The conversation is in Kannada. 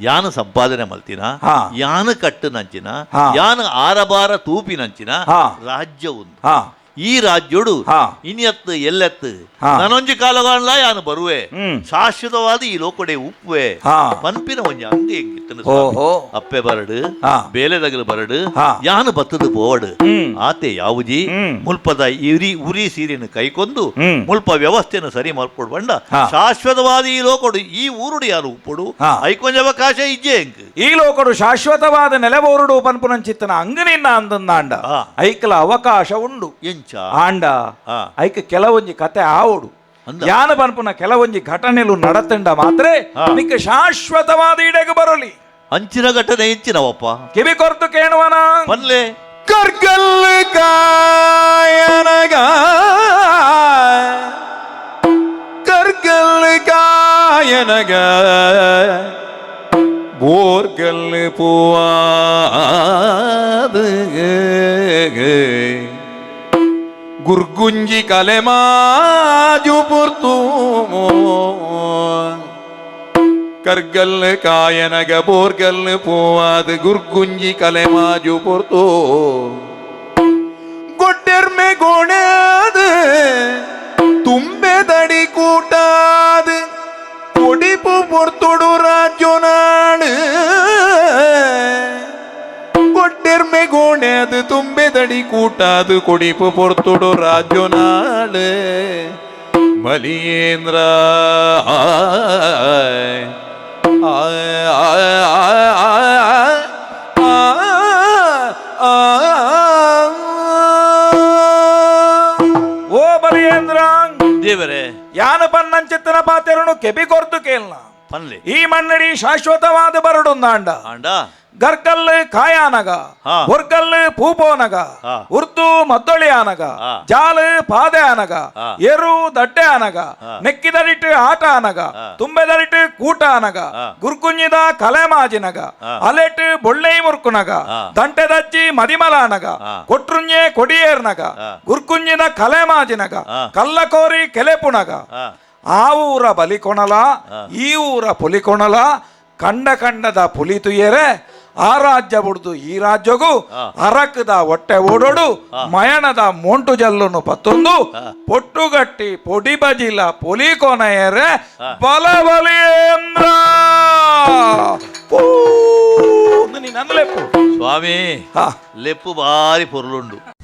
ಯಾನು ಸಂಪಾದನೆ ಮಲ್ತಿನ ಯಾನ ಕಟ್ಟು ನಂಚಿನ ಯಾನ ಆರಬಾರ ತೂಪಿ ನಂಚಿನ ರಾಜ್ಯ ಉಂಟು ಹಾ. ಈ ರಾಜ್ಯೋಡು ಹಾ. ಇನ್ಯತ್ತು ಎಲ್ಲೆತ್ತು. ನನೊಂಜಿ ಕಾಲಗಾಣ್ಲ ಯಾನು ಬರುವೆ. ಶಾಶ್ವತವಾದ ಈ ಲೋಕಡೆ ಉಪ್ಪುವೆ ಹಾ. ಪನ್ಪಿನ ಒಂಜಿ ಅಂಗಿ ಅಪ್ಪೆ ಬರಡು. ಬೇಲೆ ದಗಲು ಬರಡು. ಯಾನು ಬತ್ತದು ಬೋವಡು ಆತೆ ಯಾವುಜಿ ಮುಲ್ಪದ ಇರಿ ಉರಿ ಸೀರೆಯನ್ನು ಕೈಕೊಂದು ಮುಲ್ಪ ವ್ಯವಸ್ಥೆಯನ್ನು ಸರಿ ಮಾಡ್ಕೊಡು ಬಂಡ. ಶಾಶ್ವತವಾದ ಈ ಲೋಕಡು ಈ ಊರುಡು ಯಾರು ಉಪ್ಪುಡು. ಐಕೊಂಜ ಅವಕಾಶ ಇಜ್ಜೆ ಈ ಲೋಕಡು ಶಾಶ್ವತವಾದ ನೆಲವೂರುಡು ಪನ್ಪುನಂಚಿತ್ತನ ಅಂಗನಿನ್ನ ಅಂದಂದಾಂಡ. ಐಕಲ ಅವಕಾಶ ಉಂಡು ಎಂಚ ಆಂಡ. ಐಕ ಕೆಲವೊಂಜಿ ಕತೆ ಆವಡು. ಅಂದ. ಯಾನ ಪನ್ಪುನ ಕೆಲವೊಂಜಿ ಘಟನೆಲು ನಡತಂಡ ಮಾತ್ರ. ನಿಕ್ಕ ಶಾಶ್ವತವಾದ ಇಡೆಗೆ ಬರಲಿ. ಅಂಚಿನ ಘಟನೆ ಎಂಚಿನವಪ್ಪ ಕಿವಿ ಕೊರ್ತು ಕೇಳುವನ ಬಲ್ಲೆ ಕರ್ಗಲ್ ಕಾಯನಗ. ಕರ್ಗಲ್ ಕಾಯನಗ. ಬೋರ್ಗಲ್ ಪೂವಾದ. gurgunji kalema jupurtum கற்கல் காயனக போர்கல் போவாது குர்குஞ்சி கலைமாஜு பொறுத்தோ ಗೋಣೆದು ತುಂಬೆ ದಡಿ ಕೂಟಾದು ಕೊಡಿಪು ಪೊರ್ತೊಡು ರಾಜ್ಯೋನಾಡು ಮಲಿಯೇಂದ್ರ ಆಯ್ ಆಯ್ ಆಯ್ ಆಯ್ ಆಯ್ ಓ ಬಲಿಯೇಂದ್ರ ದೇವರೇ ಯಾನ ಪನ್ನಂಚಿತ್ತನ ಪಾತೆರನು ಕೆಬಿ ಕೊರ್ತು ಕೇಳ್ನ ಪನ್ಲೆ ಈ ಮನ್ನಡಿ ಶಾಶ್ವತವಾದ ಬರಡುಂದಾಂಡ ಆಂಡ ಗರ್ಕಲ್ ಕಾಯಾನಗ ಹೊರ್ಕಲ್ ಪೂಪೋನಗ. ಉರ್ದು ಮದ್ದೊಳಿ ಆನಗ. ಜಾಲ ಪಾದೆ ಆನಗ ಎರು ದಡ್ಡೆ ಆನಗ. ನೆಕ್ಕಿದರಿಟ್ಟು ಆಟ ಆನಗ ಹಾ. ತುಂಬೆದರಿಟ್ಟು ಕೂಟ ಆನಗ. ಗುರ್ಕುಂಜಿದ ಕಲೆ ಮಾಜಿನಗ ಅಲೆಟ್ ಬೊಳ್ಳೆ ಮುರ್ಕುನಗ ದಂಟೆ ದಜ್ಜಿ ಮದಿಮಲಾನಗ. ಕೊಟ್ರುಂಜೆ ಕೊಡಿಯೇರ್ನಗ. ಗುರ್ಕುಂಜಿದ ಕಲೆಮಾಜಿನಗ ಮಾಜಿನಗ ಕಲ್ಲಕೋರಿ ಕೆಲೆಪುನಗ. ಆ ಊರ ಬಲಿಕೊಣಲ. ಈ ಊರ ಪುಲಿಕೊಣಲ ಕಂಡ ಕಂಡದ ಪುಲಿ ತುಯ್ಯರೆ ಆ ರಾಜ್ಯ ಬಿಡ್ದು ಈ ರಾಜ್ಯಗೂ. ಅರಕದ ಹೊಟ್ಟೆ ಓಡೋಡು ಮಯಣದ ಮೊಂಟು ಜಲ್ಲುನು ಪತ್ತೊಂದು. ಪೊಟ್ಟುಗಟ್ಟಿ ಪೊಡಿ ಬಜಿಲ ಪೊಲಿ ಕೊನೆಯರೆ ಬಲ ಬಲಿಯೇಂದ್ರ ಅನ್ನಲೆಪ್ಪು ಸ್ವಾಮಿ ಹಾ. ಲೆಪ್ಪು ಬಾರಿ ಪೊರ್ಲುಂಡು.